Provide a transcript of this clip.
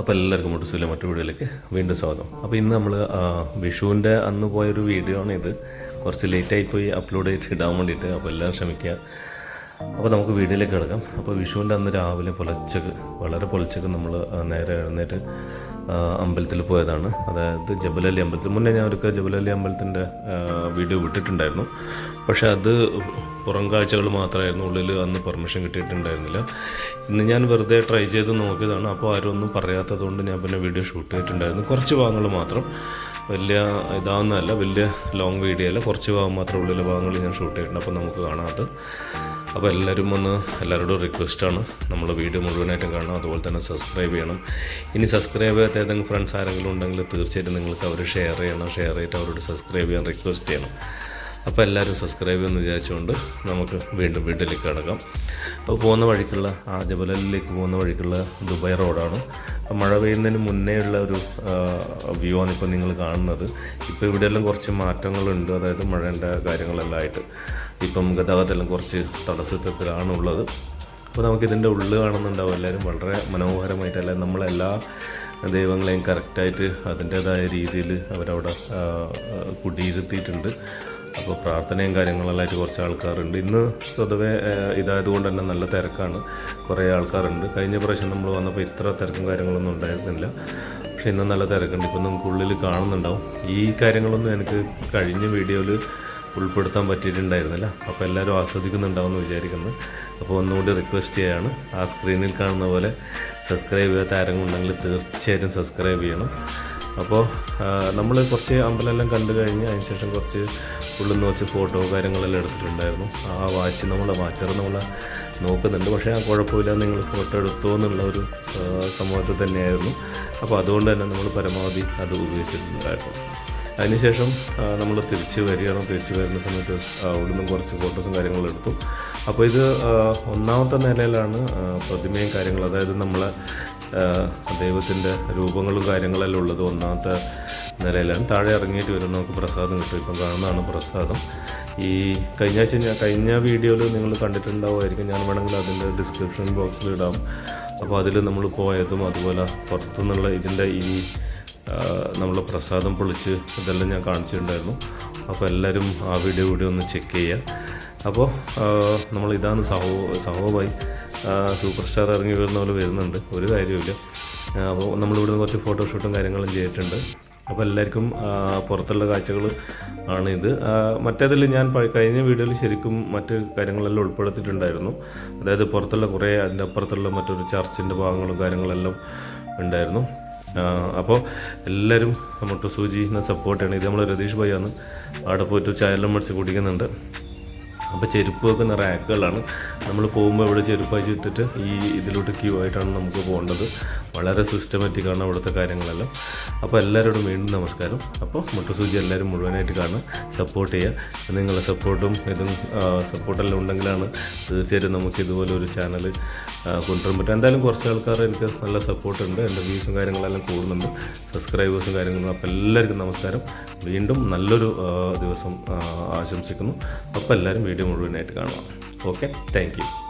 അപ്പോൾ എല്ലാവർക്കും മുട്ടുസിലെ മറ്റു വീഡിയോയിലേക്ക് വീണ്ടും സ്വാഗതം. അപ്പോൾ ഇന്ന് നമ്മൾ വിഷുവിന്റെ അന്ന് പോയൊരു വീഡിയോ ആണ് ഇത്. കുറച്ച് ലേറ്റായി പോയി അപ്ലോഡ് ചെയ്തിട്ട് ഇടാൻ വേണ്ടിയിട്ട് അപ്പോൾ എല്ലാവരും ക്ഷമിക്കുക അപ്പോൾ നമുക്ക് വീഡിയോയിലേക്ക് കിടക്കാം. അപ്പോൾ വിഷുവിന്റെ അന്ന് രാവിലെ പുലച്ചക്ക് വളരെ പുലച്ചക്ക് നമ്മൾ നേരെ എഴുന്നേറ്റ് അമ്പലത്തിൽ പോയതാണ്. അതായത് ജബലലി അമ്പലത്തിൽ. മുന്നേ ഞാൻ ഒരു ജബലലി അമ്പലത്തിന്റെ വീഡിയോ വിട്ടിട്ടുണ്ടായിരുന്നു. പക്ഷെ അത് പുറം കാഴ്ചകൾ മാത്രമായിരുന്നു. ഉള്ളിൽ അന്ന് പെർമിഷൻ കിട്ടിയിട്ടുണ്ടായിരുന്നില്ല. ഇന്ന് ഞാൻ വെറുതെ ട്രൈ ചെയ്ത് നോക്കിയതാണ്. അപ്പോൾ ആരും ഒന്നും പറയാത്തത് കൊണ്ട് ഞാൻ പിന്നെ വീഡിയോ ഷൂട്ട് ചെയ്തിട്ടുണ്ടായിരുന്നു. കുറച്ച് ഭാഗങ്ങൾ മാത്രം. വലിയ ഇതാവുന്നതല്ല വലിയ ലോങ് വീഡിയോ അല്ല. കുറച്ച് ഭാഗം മാത്രം ഉള്ളിലെ ഭാഗങ്ങൾ ഞാൻ ഷൂട്ട് ചെയ്തിട്ടുണ്ട്. അപ്പോൾ നമുക്ക് കാണാം അപ്പോൾ എല്ലാവരും ഒന്ന് എല്ലാവരോടും റിക്വസ്റ്റാണ്. നമ്മൾ വീഡിയോ മുഴുവനായിട്ടും കാണണം. അതുപോലെ തന്നെ സബ്സ്ക്രൈബ് ചെയ്യണം. ഇനി സബ്സ്ക്രൈബ് ചെയ്യാത്ത ഏതെങ്കിലും ഫ്രണ്ട്സ് ആരെങ്കിലും ഉണ്ടെങ്കിൽ തീർച്ചയായിട്ടും നിങ്ങൾക്ക് അവർ ഷെയർ ചെയ്യണം. ഷെയർ ചെയ്തിട്ട് അവരോട് സബ്സ്ക്രൈബ് ചെയ്യാൻ റിക്വസ്റ്റ് ചെയ്യണം. അപ്പോൾ എല്ലാവരും സബ്സ്ക്രൈബ് ചെയ്യുമെന്ന് വിചാരിച്ചുകൊണ്ട് നമുക്ക് വീണ്ടും വീട്ടിലേക്ക് കിടക്കാം. അപ്പോൾ പോകുന്ന വഴിക്കുള്ള ആ ജബലലിലേക്ക് പോകുന്ന വഴിക്കുള്ള ദുബായ് റോഡാണ്. മഴ പെയ്യുന്നതിന് മുന്നേ ഉള്ള ഒരു വ്യൂ ആണ് ഇപ്പോൾ നിങ്ങൾ കാണുന്നത്. ഇപ്പോൾ ഇവിടെയെല്ലാം കുറച്ച് മാറ്റങ്ങളുണ്ട്. അതായത് മഴേന്റെ കാര്യങ്ങളെല്ലാം ആയിട്ട് ഇപ്പം ഗതാഗതമെല്ലാം കുറച്ച് തടസ്സത്തിലാണ് ഉള്ളത് അപ്പോൾ നമുക്കിതിന്റെ ഉള്ളിൽ കാണുന്നുണ്ടാവും. എല്ലാവരും വളരെ മനോഹരമായിട്ട് അല്ലെങ്കിൽ നമ്മളെല്ലാ ദൈവങ്ങളെയും കറക്റ്റായിട്ട് അതിന്റേതായ രീതിയിൽ അവരവിടെ കുടിയിരുത്തിയിട്ടുണ്ട്. അപ്പോൾ പ്രാർത്ഥനയും കാര്യങ്ങളെല്ലാമായിട്ട് കുറച്ച് ആൾക്കാരുണ്ട്. ഇന്ന് സ്വതവേ ഇതായതുകൊണ്ട് തന്നെ നല്ല തിരക്കാണ്. കുറേ ആൾക്കാരുണ്ട്. കഴിഞ്ഞ പ്രാവശ്യം നമ്മൾ വന്നപ്പോൾ ഇത്ര തിരക്കും കാര്യങ്ങളൊന്നും ഉണ്ടായിരുന്നില്ല. പക്ഷേ ഇന്ന് നല്ല തിരക്കുണ്ട്. ഇപ്പം നമുക്ക് ഉള്ളിൽ കാണുന്നുണ്ടാവും. ഈ കാര്യങ്ങളൊന്നും എനിക്ക് കഴിഞ്ഞ വീഡിയോയിൽ ഉൾപ്പെടുത്താൻ പറ്റിയിട്ടുണ്ടായിരുന്നില്ല. അപ്പോൾ എല്ലാവരും ആസ്വദിക്കുന്നുണ്ടാവുമെന്ന് വിചാരിക്കുന്നു. അപ്പോൾ ഒന്നുകൂടി റിക്വസ്റ്റ് ചെയ്യാണ്. ആ സ്ക്രീനിൽ കാണുന്ന പോലെ സബ്സ്ക്രൈബ് ചെയ്യാത്ത ആരെങ്കിലും ഉണ്ടെങ്കിൽ തീർച്ചയായിട്ടും സബ്സ്ക്രൈബ് ചെയ്യണം. അപ്പോൾ നമ്മൾ കുറച്ച് അമ്പലമെല്ലാം കണ്ടു കഴിഞ്ഞ് അതിന് ശേഷം കുറച്ച് ഉള്ളിൽ നിന്ന് വെച്ച് ഫോട്ടോ കാര്യങ്ങളെല്ലാം എടുത്തിട്ടുണ്ടായിരുന്നു. ആ വാച്ച് നമ്മളെ വാച്ചർ നമ്മൾ നോക്കുന്നുണ്ട്. പക്ഷേ ആ കുഴപ്പമില്ല. നിങ്ങൾ ഫോട്ടോ എടുത്തോ എന്നുള്ള ഒരു സമൂഹത്തിൽ തന്നെയായിരുന്നു. അപ്പോൾ അതുകൊണ്ട് തന്നെ നമ്മൾ പരമാവധി അത് ഉപയോഗിച്ചിട്ടുണ്ടായിരുന്നു. അതിനുശേഷം നമ്മൾ തിരിച്ച് വരികയാണ്. തിരിച്ച് വരുന്ന സമയത്ത് അവിടുന്ന് കുറച്ച് ഫോട്ടോസും കാര്യങ്ങളും എടുത്തു. അപ്പോൾ ഇത് ഒന്നാമത്തെ നിലയിലാണ് പ്രതിമയും കാര്യങ്ങളും. അതായത് നമ്മൾ ദൈവത്തിന്റെ രൂപങ്ങളും കാര്യങ്ങളെല്ലാം ഉള്ളത് ഒന്നാമത്തെ നിലയിലാണ്. താഴെ ഇറങ്ങിയിട്ട് വരുന്ന നമുക്ക് പ്രസാദം കിട്ടും. ഇപ്പം കാണുന്നതാണ് പ്രസാദം. ഈ കഴിഞ്ഞ ആഴ്ച ഞാൻ കഴിഞ്ഞ വീഡിയോയിൽ നിങ്ങൾ കണ്ടിട്ടുണ്ടാവുമായിരിക്കും. ഞാൻ വേണമെങ്കിൽ അതിന്റെ ഡിസ്ക്രിപ്ഷൻ ബോക്സിൽ ഇടാം. അപ്പോൾ അതിൽ നമ്മൾ പോയതും അതുപോലെ പുറത്തുനിന്നുള്ള ഇതിന്റെ ഈ നമ്മൾ പ്രസാദം പൊളിച്ച് ഇതെല്ലാം ഞാൻ കാണിച്ചിട്ടുണ്ടായിരുന്നു. അപ്പോൾ എല്ലാവരും ആ വീഡിയോ കൂടി ഒന്ന് ചെക്ക് ചെയ്യുക അപ്പോൾ നമ്മൾ ഇതാണ് സഹോ സഹോബായി സൂപ്പർ സ്റ്റാർ ഇറങ്ങി വരുന്ന പോലെ വരുന്നുണ്ട്. ഒരു കാര്യമില്ല അപ്പോൾ നമ്മളിവിടുന്ന് കുറച്ച് ഫോട്ടോഷൂട്ടും കാര്യങ്ങളും ചെയ്തിട്ടുണ്ട്. അപ്പോൾ എല്ലാവർക്കും പുറത്തുള്ള കാഴ്ചകൾ ആണ് ഇത്. മറ്റേതിൽ ഞാൻ കഴിഞ്ഞ വീഡിയോയിൽ ശരിക്കും മറ്റ് കാര്യങ്ങളെല്ലാം ഉൾപ്പെടുത്തിയിട്ടുണ്ടായിരുന്നു. അതായത് പുറത്തുള്ള കുറേ അതിന്റെ അപ്പുറത്തുള്ള മറ്റൊരു ചർച്ചിന്റെ ഭാഗങ്ങളും കാര്യങ്ങളെല്ലാം ഉണ്ടായിരുന്നു. അപ്പോൾ എല്ലാവരും മുട്ടു സൂചിനെ സപ്പോർട്ട് ചെയ്യണം. ഇത് നമ്മൾ രതീഷ് ഭായിയാണ് അവിടെ പോയിട്ട് ചായയെല്ലാം മേടിച്ച് കുടിക്കുന്നുണ്ട്. അപ്പോൾ ചെരുപ്പ് വെക്കുന്ന റാക്കുകളാണ് നമ്മൾ പോകുമ്പോൾ ഇവിടെ ചെരുപ്പ് അയച്ചിട്ടിട്ട് ഈ ഇതിലോട്ട് ക്യൂ ആയിട്ടാണ് നമുക്ക് പോകേണ്ടത്. വളരെ സിസ്റ്റമാറ്റിക്കാണ് അവിടുത്തെ കാര്യങ്ങളെല്ലാം. അപ്പോൾ എല്ലാവരോടും വീണ്ടും നമസ്കാരം. അപ്പോൾ മുട്ടസൂചി എല്ലാവരും മുഴുവനായിട്ട് കാണുക. സപ്പോർട്ട് ചെയ്യുക. നിങ്ങളുടെ സപ്പോർട്ടും ഇതും സപ്പോർട്ടെല്ലാം ഉണ്ടെങ്കിലാണ് തീർച്ചയായിട്ടും നമുക്ക് ഇതുപോലെ ഒരു ചാനൽ കൊണ്ടുവരാൻ പറ്റും എന്തായാലും കുറച്ച് ആൾക്കാർ എനിക്ക് നല്ല സപ്പോർട്ടുണ്ട് എന്റെ വ്യൂസും കാര്യങ്ങളെല്ലാം കൂടുന്നുണ്ട്. സബ്സ്ക്രൈബേഴ്സും കാര്യങ്ങളും. അപ്പോൾ എല്ലാവർക്കും നമസ്കാരം. വീണ്ടും നല്ലൊരു ദിവസം ആശംസിക്കുന്നു. അപ്പോൾ എല്ലാവരും വീഡിയോ മുഴുവനായിട്ട് കാണുക. Okay thank